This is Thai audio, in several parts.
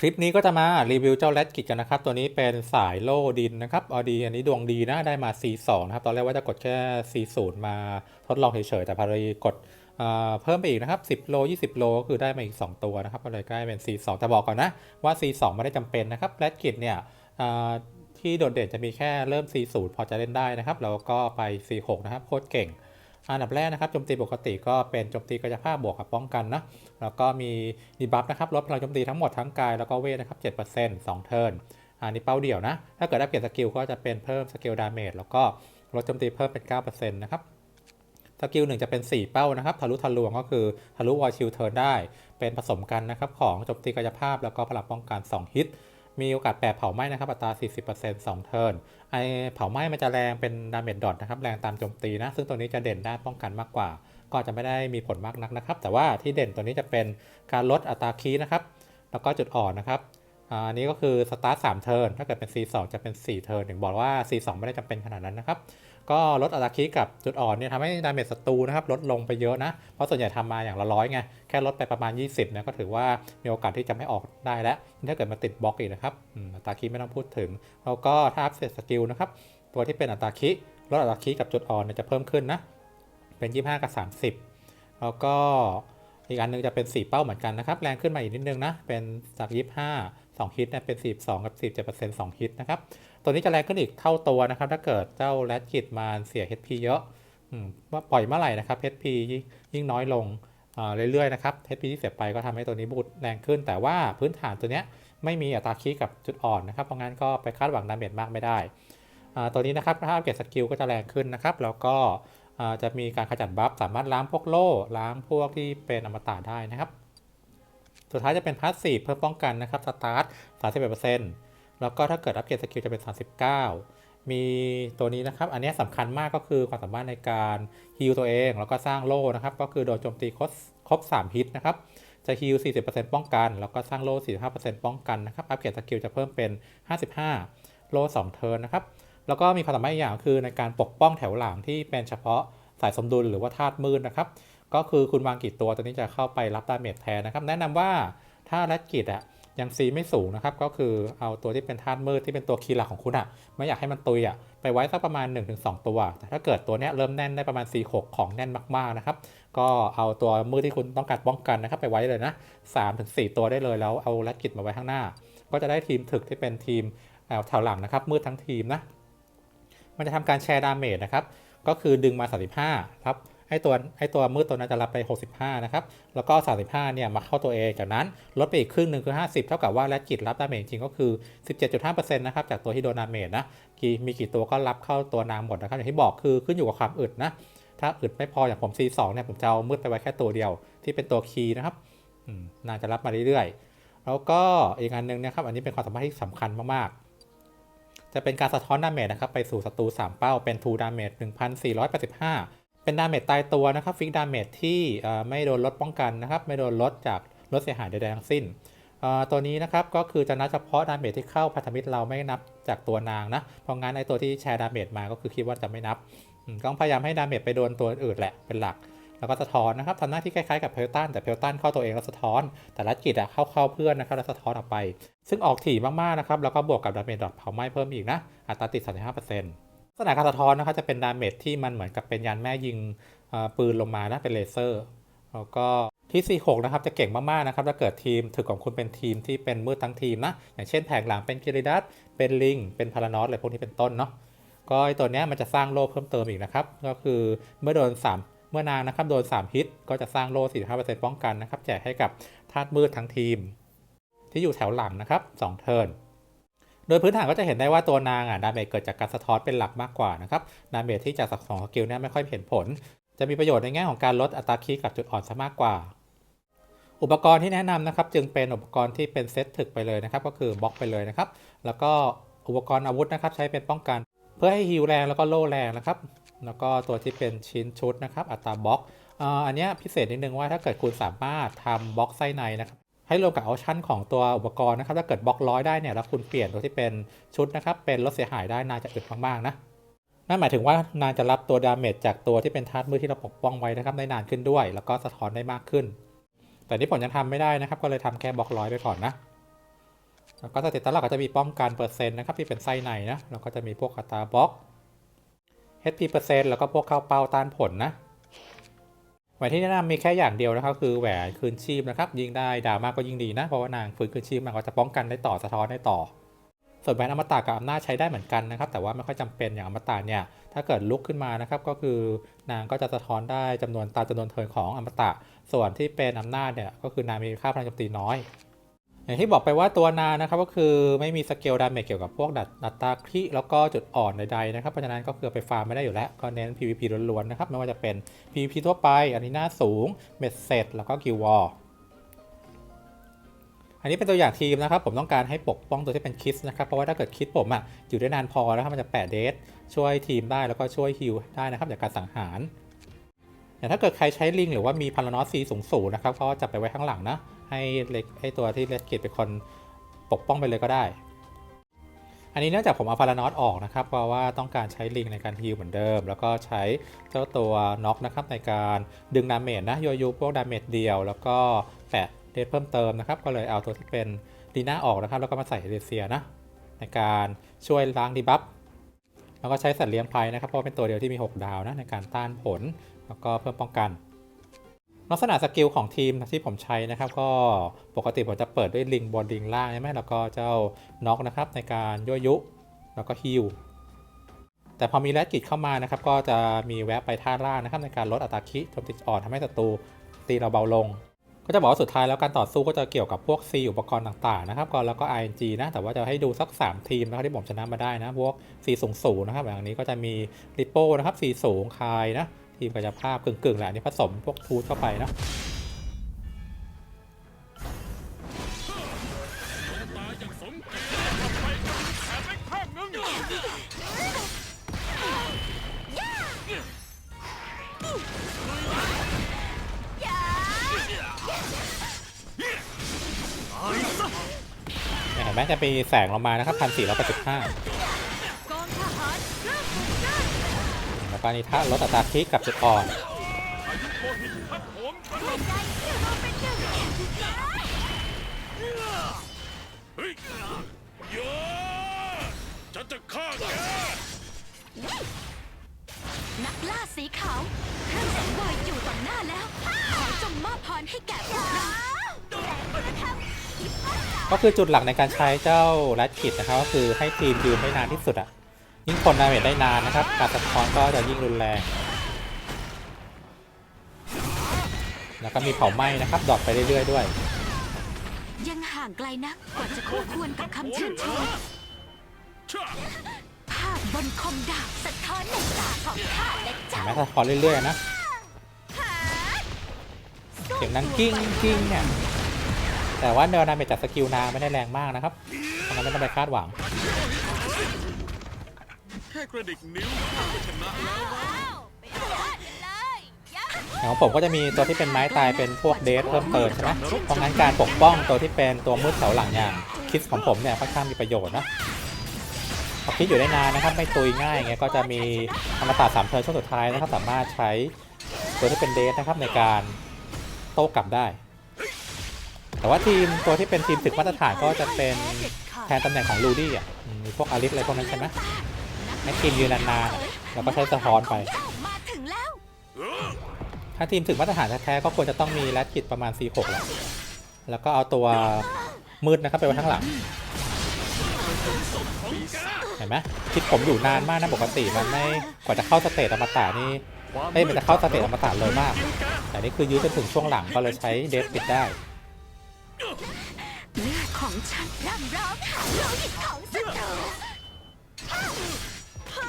คลิปนี้ก็จะมารีวิวเจ้าแรดกิจกันนะครับ ตัวนี้เป็นสายโล่ดินนะครับออดีอันนี้ดวงดีนะได้มา C2 นะครับ ตอนแรกว่าจะกดแค่ C0 มาทดลองเฉยๆแต่พอดีกดเเพิ่มไปอีกนะครับ 10 โล 20 โลก็คือได้มาอีก 2 ตัวนะครับก็เลยกลายเป็น C2 แต่บอกก่อนนะว่า C2 ไม่ได้จำเป็นนะครับแรดกิจเนี่ยที่โดดเด่นจะมีแค่เริ่ม C0 พอจะเล่นได้นะครับแล้วก็ไป C6 นะครับโคตรเก่ง อันดับแรกนะครับโจมตีปกติก็เป็นโจมตีกายภาพบวกกับป้องกันนะแล้วก็มีดีบัฟนะครับลดพลังโจมตีทั้งหมดทั้งกายแล้วก็เวทนะครับ7% 2 เทิร์นอันนี้เป้าเดี่ยวนะ ถ้าเกิดได้เปลี่ยนสกิลก็จะเป็นเพิ่มสกิลดาเมจแล้วก็ลดโจมตีเพิ่มเป็น 9%นะครับสกิลหนึ่งจะเป็น 4 เป้านะครับทะลุทะลวงก็คือทะลุวอลชิลเทิร์นได้ เป็นผสมกันนะครับของโจมตีกายภาพแล้วก็พลังป้องกัน 2 ฮิต มีโอกาสแปรเผาไหม้นะครับ อัตรา 40% 2 เทิร์น ไอเผาไหม้มันจะแรงเป็นดาเมจดอทนะครับ แรงตามโจมตีนะ ซึ่งตัวนี้จะเด่นด้านป้องกันมากกว่า ก็จะไม่ได้มีผลมากนักนะครับ แต่ว่าที่เด่นตัวนี้จะเป็นการลดอัตราคีนะครับ แล้วก็จุดอ่อนนะครับ อันนี้ก็คือสตาร์ท3เทิร์นถ้าเกิดเป็น C2 จะเป็น4เทิร์นถึงบอกว่า C2 ไม่ได้จำเป็นขนาดนั้นนะครับก็ลดอัตราคีย์กับจุดอ่อนเนี่ยทำให้ดาเมจศัตรูนะครับลดลงไปเยอะนะ เพราะส่วนใหญ่ทำมาอย่างละร้อยไง แค่ลดไปประมาณ 20เนี่ยก็ถือว่ามีโอกาสที่จะไม่ออกได้แล้ว ถ้าเกิดมาติดบล็อกอีกนะครับอัตราคีย์ไม่ต้องพูดถึง แล้วก็ถ้าอัพเสร็จสกิลนะครับตัวที่เป็นอัตราคีย์ลดอัตราคีย์กับจุดอ่อนเนี่ยจะเพิ่มขึ้นนะเป็น 25 กับ 30 แล้วก็ อีกอันหนึงจะเป็น 4 เป้าเหมือนกันนะครับ แรงขึ้นมาอีกนิดนึงนะ เป็นจาก25 2ฮิตเนี่ยเป็น 42 กับ47% 2ฮิตนะครับ ตัวนี้จะแรงขึ้นอีกเท่าตัวนะครับ ถ้าเกิดเจ้าแรดกิดมาเสีย HP เยอะว่าปล่อยเมื่อไหร่นะครับ HP ยิ่งยิ่งน้อยลงอ่าเรื่อยๆนะครับ HP ที่เสียไปก็ทำให้ตัวนี้บูตแรงขึ้น แต่ว่าพื้นฐานตัวเนี้ยไม่มีอัตราคีย์กับจุดอ่อนนะครับ เพราะงั้นก็ไปคาดหวังดาเมจมากไม่ได้ ตัวนี้นะครับถ้าอัปเกรดสกิลก็จะแรงขึ้นนะครับ แล้วก็ จะมีการขจัดบัฟสามารถล้างพวกโล่ล้างพวกที่เป็นอมตะได้นะครับ สุดท้ายจะเป็นพาสซีฟเพื่อป้องกันนะครับสตาร์ท31%แล้วก็ถ้าเกิดอัปเกรดสกิลจะเป็น39มีตัวนี้นะครับ อันนี้สำคัญมากก็คือความสามารถในการฮีลตัวเอง แล้วก็สร้างโล่นะครับ ก็คือโดนโจมตีครบครบ3ฮิตนะครับ จะฮีล40%ป้องกัน แล้วก็สร้างโล่45%ป้องกันนะครับ อัปเกรดสกิลจะเพิ่มเป็น 55 โล่2เทิร์นนะครับ แล้วก็มีความสามารถอีกอย่างคือในการปกป้องแถวหลังที่เป็นเฉพาะสายสมดุลหรือว่าธาตุมืดนะครับ ก็คือคุณวางกี่ตัวตัวนี้จะเข้าไปรับดาเมจแทนนะครับ แนะนำว่าถ้าแรดกิดอะยังซีไม่สูงนะครับ ก็คือเอาตัวที่เป็นธาตุมืดที่เป็นตัวคีย์หลักของคุณอะไม่อยากให้มันตุยอะไปไว้สักประมาณ 1-2 ตัว แต่ถ้าเกิดตัวเนี้ยเริ่มแน่นได้ประมาณ 4-6 ของแน่นมากๆนะครับ ก็เอาตัวมืดที่คุณต้องการป้องกันนะครับไปไว้เลยนะ 3-4 ตัวได้เลยแล้วเอาแรดกิดมาไว้ข้างหน้า ก็จะได้ทีมถึกที่เป็นทีมแถวหลังนะครับมืดทั้งทีมนะ มันจะทำการแชร์ดาเมจนะครับ ก็คือดึงมา 35ครับให้ตัวให้ตัวมืดตัวนั้นจะรับไป 65 นะครับ แล้วก็ 35 เนี่ยมาเข้าตัวเอง จากนั้นลดไปอีกครึ่งหนึ่งคือ 50 เท่ากับว่าแรดกิจรับดาเมจจริงก็คือ 17.5%นะครับ จากตัวที่โดนดาเมจนะกี่มีกี่ตัวก็รับเข้าตัวนางหมดนะครับ อย่างที่บอกคือขึ้นอยู่กับความอึดนะ ถ้าอึดไม่พออย่างผม C2 เนี่ยผมจะเอามืดไปไว้แค่ตัวเดียว ที่เป็นตัวคีย์นะครับอืมน่าจะรับมาเรื่อยๆ แล้วก็อีกอันหนึงนะครับ อันนี้เป็นความสามารถที่สำคัญมากๆ จะเป็นการสะท้อนดาเมจนะครับไปสู่ศัตรู3 เป้าเป็น2ดาเมจ1485 เป็นดาเมจตายตัวนะครับฟิกดาเมจที่ไม่โดนลดป้องกันนะครับไม่โดนลดจากลดเสียหายใดๆทั้งสิ้นตัวนี้นะครับก็คือจะนับเฉพาะดาเมจที่เข้าพันธมิตรเราไม่นับจากตัวนางนะเพราะงั้นไอตัวที่แชร์ดาเมจมาก็คือคิดว่าจะไม่นับต้องพยายามให้ดาเมจไปโดนตัวอื่นแหละเป็นหลัก แล้วก็สะท้อนนะครับทำหน้าที่คล้ายๆกับเพลตันแต่เพลตันเข้าตัวเองแล้วสะท้อน แต่ละกิจอะเข้าเข้าเพื่อนนะครับแล้วสะท้อนออกไป ซึ่งออกถี่มากๆนะครับแล้วก็บวกกับดาเมจดอทเผาไหม้เพิ่มอีกนะอัตราติด 35%ลักษณะการสะท้อนนะครับจะเป็นดาเมจที่มันเหมือนกับเป็นยานแม่ยิงปืนลงมานะเป็นเลเซอร์แล้วก็ที่ C6 นะครับจะเก่งมาก ๆ นะครับ ถ้าเกิดทีมถึกของคุณเป็นทีมที่เป็นมืดทั้งทีมนะ อย่างเช่นแผงหลังเป็นกิริดัสเป็นลิง เป็นพารานอสอะไรพวกนี้เป็นต้นเนาะก็ไอตัวเนี้ยมันจะสร้างโล่เพิ่มเติมอีกนะครับ ก็คือเมื่อโดน 3 เมื่อนางนะครับโดน 3 ฮิตก็จะสร้างโล่45%ป้องกันนะครับแจกให้กับธาตุมืดทั้งทีม ที่อยู่แถวหลังนะครับ2เทิร์นโดยพื้นฐานก็จะเห็นได้ว่าตัวนางอะดาเมจเกิดจากการสะท้อนเป็นหลักมากกว่านะครับดาเมจที่จากสักสองสกิลเนี่ยไม่ค่อยเห็นผล จะมีประโยชน์ในแง่ของการลดอัตราคีย์กับจุดอ่อนซะมากกว่า อุปกรณ์ที่แนะนำนะครับจึงเป็นอุปกรณ์ที่เป็นเซตถึกไปเลยนะครับก็คือบล็อกไปเลยนะครับแล้วก็อุปกรณ์อาวุธนะครับใช้เป็นป้องกัน เพื่อให้ฮิวแรงแล้วก็โล่แรงนะครับ แล้วก็ตัวที่เป็นชิ้นชุดนะครับ อัตราบล็อกอันนี้พิเศษนิดนึงว่าถ้าเกิดคุณสามารถทำบล็อกไส้ในนะครับให้รวมกับออปชันของตัวอุปกรณ์นะครับ ถ้าเกิดบล็อกร้อยได้เนี่ยแล้วคุณเปลี่ยนตัวที่เป็นชุดนะครับ เป็นลดเสียหายได้นานจะอึดมากๆนะนั่นหมายถึงว่านานจะรับตัวดาเมจจากตัวที่เป็นธาตุมือที่เราปกป้องไว้นะครับได้นานขึ้นด้วย แล้วก็สะท้อนได้มากขึ้น แต่นี่ผมยังทำไม่ได้นะครับ ก็เลยทำแค่บล็อกร้อยไปก่อนนะแล้วก็สเตตัสหลักก็จะมีป้องกันเปอร์เซ็นต์นะครับที่เป็นไส้ในนะแล้วก็จะมีพวกอัตราบล็อก HP เปอร์เซ็นต์แล้วก็พวกเข้าเป้าต้านผลนะแหวนที่แนะนำมีแค่อย่างเดียวนะครับคือแหวนคืนชีพนะครับยิ่งได้ดาวมากก็ยิ่งดีนะเพราะว่านางฟื้นคืนชีพมันก็จะป้องกันได้ต่อสะท้อนได้ต่อ ส่วนแหวนอมตะกับอำนาจใช้ได้เหมือนกันนะครับแต่ว่าไม่ค่อยจำเป็นอย่างอมตะเนี่ยถ้าเกิดลุกขึ้นมานะครับก็คือนางก็จะสะท้อนได้จำนวนตามจำนวนเทิร์นของอมตะ ส่วนที่เป็นอำนาจเนี่ยก็คือนางมีค่าพลังโจมตีน้อย อย่างที่บอกไปว่าตัวนานะครับก็คือไม่มีสเกลดาเมจเกี่ยวกับพวกดัตดัตตาคลิแล้วก็จุดอ่อนใดๆนะครับเพราะฉะนั้นก็คือไปฟาร์มไม่ได้อยู่แล้ว ก็เน้น PVP ล้วนๆนะครับไม่ว่าจะเป็น PVP ทั่วไปอันนี้หน้าสูงเมดเซตแล้วก็กิลวอลอันนี้เป็นตัวอย่างทีมนะครับ ผมต้องการให้ปกป้องตัวที่เป็นคิสนะครับ เพราะว่าถ้าเกิดคิดผมอะอยู่ได้นานพอแล้วครับมันจะแปะเดทช่วยทีมได้แล้วก็ช่วยฮิลได้นะครับจากการสังหาร อย่างถ้าเกิดใครใช้ลิง หรือว่ามีพารานอสซีสูงๆนะครับก็จับไปไว้ข้างหลังนะ ให้เล็กให้ตัวที่เลสเกตเป็นคนปกป้องไปเลยก็ได้ อันนี้เนื่องจากผมเอาพารานอสออกนะครับ เพราะว่าต้องการใช้ลิงในการฮิลเหมือนเดิม แล้วก็ใช้เจ้าตัวน็อกนะครับในการดึงดาเมจนะโยยูพวกดาเมจเดียว แล้วก็แปะเดทเพิ่มเติมนะครับ ก็เลยเอาตัวที่เป็นดีน่าออกนะครับ แล้วก็มาใส่เรเซียนะในการช่วยล้างดีบัฟแล้วก็ใช้สัตว์เลี้ยงภัยนะครับ เพราะเป็นตัวเดียวที่มี 6 ดาวนะในการต้านผล แล้วก็เพิ่มป้องกัน ลักษณะสกิลของทีมที่ผมใช้นะครับ ก็ปกติผมจะเปิดด้วยลิงบนลิงล่างใช่ไหมแล้วก็เจ้าน็อกนะครับในการยั่วยุ แล้วก็ฮิลแต่พอมีแรดกิจเข้ามานะครับ ก็จะมีแวะไปท่าล่างนะครับ ในการลดอัตราคิโจมตีอ่อนทำให้ศัตรูตีเราเบาลง ก็จะบอกว่าสุดท้ายแล้วการต่อสู้ก็จะเกี่ยวกับพวก C อุปกรณ์ต่างๆนะครับก็แล้วก็ ING นะแต่ว่าจะให้ดูสัก 3 ทีมนะครับที่ผมชนะมาได้นะ พวก C สูงสูงๆนะครับอย่างนี้ก็จะมีริปโป้นะครับ C สูงคายนะ ทีมกายภาพกึ่งๆแหละนนี้ผสมพวกทูตเข้าไปนะตายอย่างสมเกียรติทำไปข้างนึงเห็นไหมจะมีแสงลงมานะครับพันสี่ร้อยแปดสิบห้า แล้วก็นี่ถ้าลดอัตราคิกับจุดอ่อนอายุโคหินทับโหมกระหหัวน่ใจที่เราเป็นหนึ่งำเฮ้ยโยฉันจะฆ่าแกนักล่าสีขาวเครื่องสังเวยอยู่ต่อหน้าแล้ว ขอจงมอบพรให้แก่พวกเราก็คือจุดหลักในการใช้เจ้าแรดกิจนะครับก็คือให้ทีมยืนได้นานที่สุดอะ ยิ่งคนดาเมจได้นานนะครับ การสะท้อนก็จะยิ่งรุนแรง แล้วก็มีเผาไหม้นะครับดรอปไปเรื่อยๆด้วย ยังห่างไกลนักกว่าจะคู่ควรกับคำชื่นชมช่าภาพบนคมดาบสะท้อนในตาของข้าและเห็เจ้านไหมสะท้อนเรื่อยๆนะเสียงนั้นกิ้งกิ้งเนี่ย แต่ว่าเนินดาเมจจากสกิลนาไม่ได้แรงมากนะครับเพราะงั้นไม่ต้องไปคาดหวังแค่กระดิกนิ้วก็ชนะแล้วนะอย่างของผมก็จะมีตัวที่เป็นไม้ตายเป็นพวกเดสเพิ่มเติมใช่ไหมเพราะงั้นการปกป้องตัวที่เป็นตัวมืดเสาหลังอย่างคิดของผมเนี่ยค่อนข้างมีประโยชน์นะพอคิดอยู่ได้นานนะครับไม่ตุยง่ายไงก็จะมีอมตะสามเทิร์นช่วงสุดท้ายนะครับสามารถใช้ตัวที่เป็นเดสนะครับในการโต้กลับได้ แต่ว่าทีมตัวที่เป็นทีมศึกมาตรฐานก็จะเป็นแทนตำแหน่งของลูดี้อะอืมมีพวกอาริสอะไรพวกนั้นใช่ไหม ให้ทีมยืนนานๆอะแล้วก็ใช้สะท้อนไปมาถึงแล้วเออถ้าทีมถึงมาตรฐานแท้ๆก็ควรจะต้องมีแรดกิจประมาณ C6 แล้วแล้วก็เอาตัวมืดนะครับไปไว้ข้างหลังของแกเห็นไหมคิดผมอยู่นานมากนะปกติมันไม่กว่าจะเข้าสเตตอมตะนี่เอ้ยมันจะเข้าสเตตอมตะเลยมากกินแกแต่นี่คือยื้อจนถึงช่วงหลังก็เลยใช้เดสปิดได้เลือดของฉันร่ำร้องหาโลหิตของศัตรู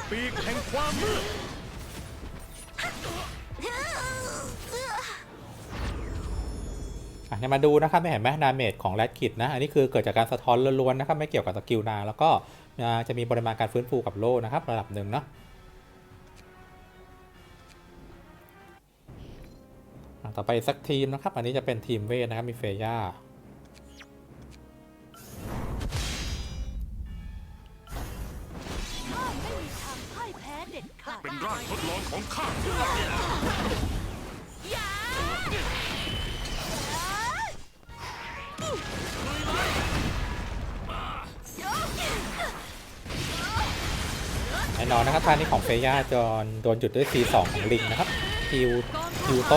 ปีกแห่งความมืดอะเนี่ยมาดูนะครับไม่เห็นไหมดาเมจของแรดกิจนะ อันนี้คือเกิดจากการสะท้อนล้วนๆนะครับ ไม่เกี่ยวกับสกิลนาแล้วก็อ่าจะมีปริมาณการฟื้นฟูกับโล่นะครับ ระดับหนึ่งเนาะอะต่อไปสักทีมนะครับ อันนี้จะเป็นทีมเวทนะครับมีเฟย่า เป็นร่างทดลองของข้าอย่าแน่นอนนะครับท่านี้ของเฟย่าจอนโดนจุดด้วยซีสองของลิงนะครับฮิวฮิวโต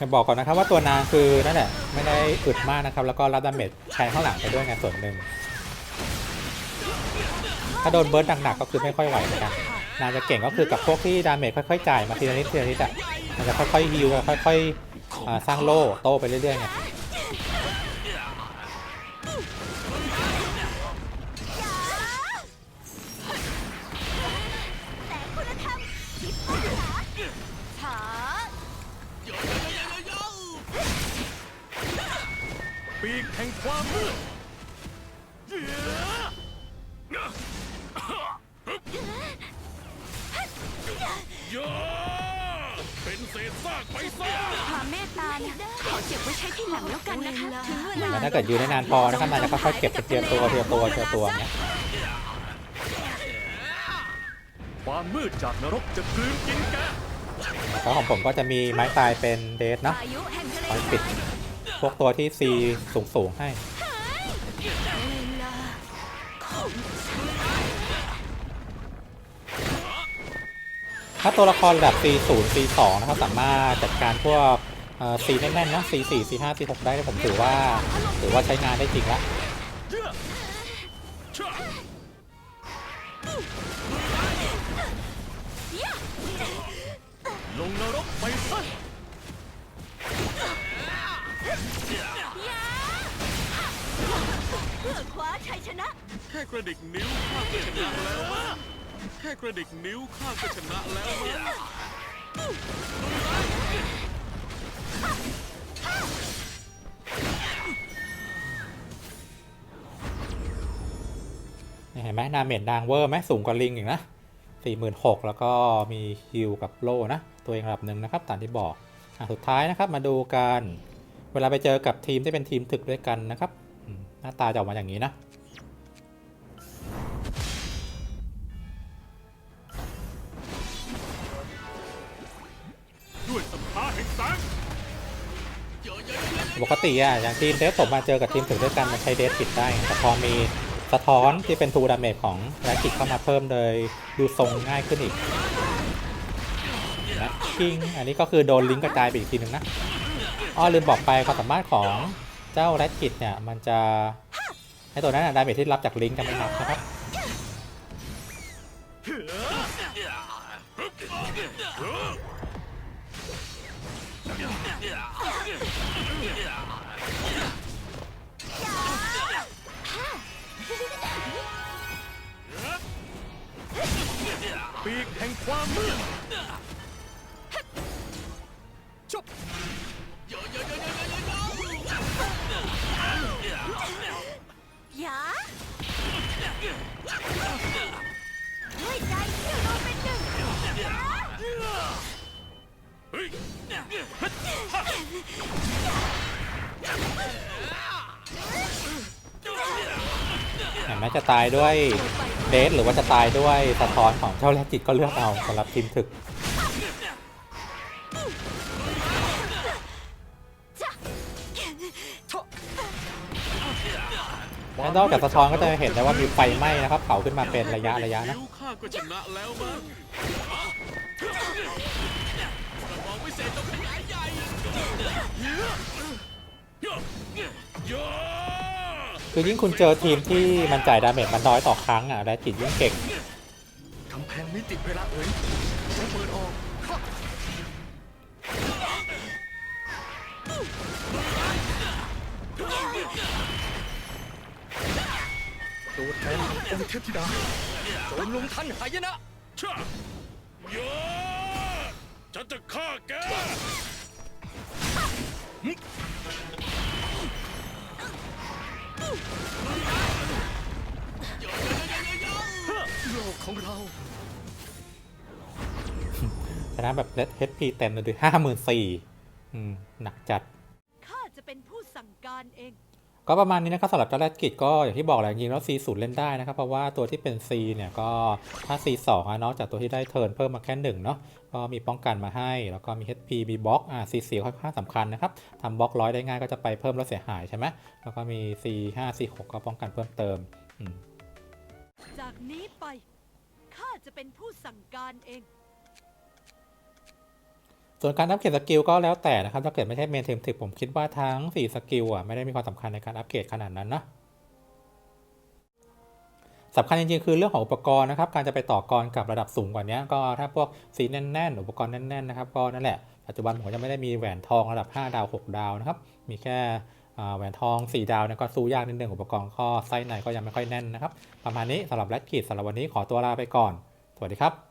จะบอกก่อนนะครับว่าตัวนางคือนั่นแหละไม่ได้อึดมากนะครับ แล้วก็รับดาเมจใช้ข้างหลังไปด้วยไงส่วนหนึ่งถ้าโดนเบิร์ดหนักๆก็คือไม่ค่อยไหวเหมือนกันนางจะเก่งก็คือกับพวกที่ดาเมจค่อยๆจ่ายมาทีละนิดทีละนิดอะมันจะค่อยๆฮิวค่อยๆสร้างโล่โตไปเรื่อยๆไง ปีกแห่งความมืดโยเป็นเศษซากไปซะความเมตตาเนี่ยขอเก็บไว้ใช้ที่หลังแล้วกันนะคะถึงเวลาแล้วถ้าเกิดยืนได้นานพอนะครับนางจะค่อยๆเก็บเป็นทีละตัวทีละตัวทีละตัวเนี้ยความมืดจากนรกจะกลืนกินแกแล้วของผมก็จะมีไม้ตายเป็นเดสเนาะอายุแห่งทะเลคอยปิด พวกตัวที่ซีสูงสูงให้ ถ้าตัวละครระดับ C0 C2 นะครับ สามารถจัดการพวกเอ่อ C แน่นๆนะ C4 C5 C6 ได้ผมถือว่าถือว่าใช้งานได้จริงละ ระดิกนิ้วข้าก็ชนะแล้วมั้งแค่กระดิกนิ้วข้าก็ชนะแล้วมั้งเห็นไหมนาเมดนางเวอร์ไหมสูงกว่าลิงอีกนะ46,000แล้วก็มีฮิลกับโล่นะ ตัวเองระดับหนึ่งนะครับตามที่บอกอะสุดท้ายนะครับมาดูกัน เวลาไปเจอกับทีมที่เป็นทีมถึกด้วยกันนะครับ หน้าตาจะออกมาอย่างนี้นะ ปกติอะอย่างทีมเดฟผมมาเจอกับทีมถึงด้วยกันมันใช้เดฟปิดได้แต่พอมีสะท้อนที่เป็นทูดาเมจของแรกิกเข้ามาเพิ่มเลยดูทรงง่ายขึ้นอีกนะคิงอันนี้ก็คือโดนลิงก์กระจายไปอีกทีหนึ่งนะอ้อลืมบอกไปความสามารถของเจ้าแรกิกเนี่ยมันจะให้ตัวนั้นอะดาเมจที่รับจากลิงก์จะไม่นับนะครับ ความมืดชบหยาด้วยใจที่รวมเป็นหนึ่งหยาเฮ้ย เห็นไหมจะตายด้วยเดสหรือว่าจะตายด้วยสะท้อนของเจ้าแรกิกก็เลือกเอาสำหรับทีมถึกแล้วนอกจากสะท้อนก็จะเห็นได้ว่ามีไฟไหม้นะครับเผาขึ้นมาเป็นระยะระยะนะย คือยิ่งคุณเจอทีมที่มันจ่ายดาเมจมันน้อยต่อครั้งอะและจิตยิ่งเก่งกำแพงมิติเวลาเอ๋ยใช้เปิดออกข้าตัวแทนขององค์เทพธิดาโจมลงทันหายนะชะโยฉันจะฆ่าแก โลกของเราชนะแบบเ HP เต็มเลยห้าหมื่นสี่หนักจัด ข้าจะเป็นผู้สั่งการเอง ก็ประมาณนี้นะครับสำหรับเจ้าแรดกิจก็อย่างที่บอกแหละจริงๆแล้ว C0 เล่นได้นะครับ เพราะว่าตัวที่เป็น C เนี่ยก็ถ้า C2 อะนอกจากตัวที่ได้เทิร์นเพิ่มมาแค่หนึ่งเนาะก็มีป้องกันมาให้ แล้วก็มี HP มีบล็อกอ่า C4 ค่อนข้างสำคัญนะครับทำบล็อกร้อยได้ง่ายก็จะไปเพิ่มลดเสียหายใช่ไหมแล้วก็มี C5 C6 ก็ป้องกันเพิ่มเติมจากนี้ไปข้าจะเป็นผู้สั่งการเอง ส่วนการอัปเกรดสกิลก็แล้วแต่นะครับ ถ้าเกิดไม่ใช่เมนเทมถึกผมคิดว่าทั้ง 4 สกิลอะไม่ได้มีความสำคัญในการอัปเกรดขนาดนั้นนะสำคัญจริงๆ คือเรื่องของอุปกรณ์นะครับ การจะไปต่อกรกับระดับสูงกว่านี้ก็ถ้าพวกสีแน่นๆ อุปกรณ์แน่นๆนะครับก็นั่นแหละ ปัจจุบันผมก็ยังไม่ได้มีแหวนทองระดับ 5 ดาว 6 ดาวนะครับ มีแค่แหวนทอง 4 ดาวนี่ก็สู้ยากนิดนึงอุปกรณ์ก็ไส้ในก็ยังไม่ค่อยแน่นนะครับ ประมาณนี้สำหรับแรดกิจสำหรับวันนี้ขอตัวลาไปก่อน สวัสดีครับ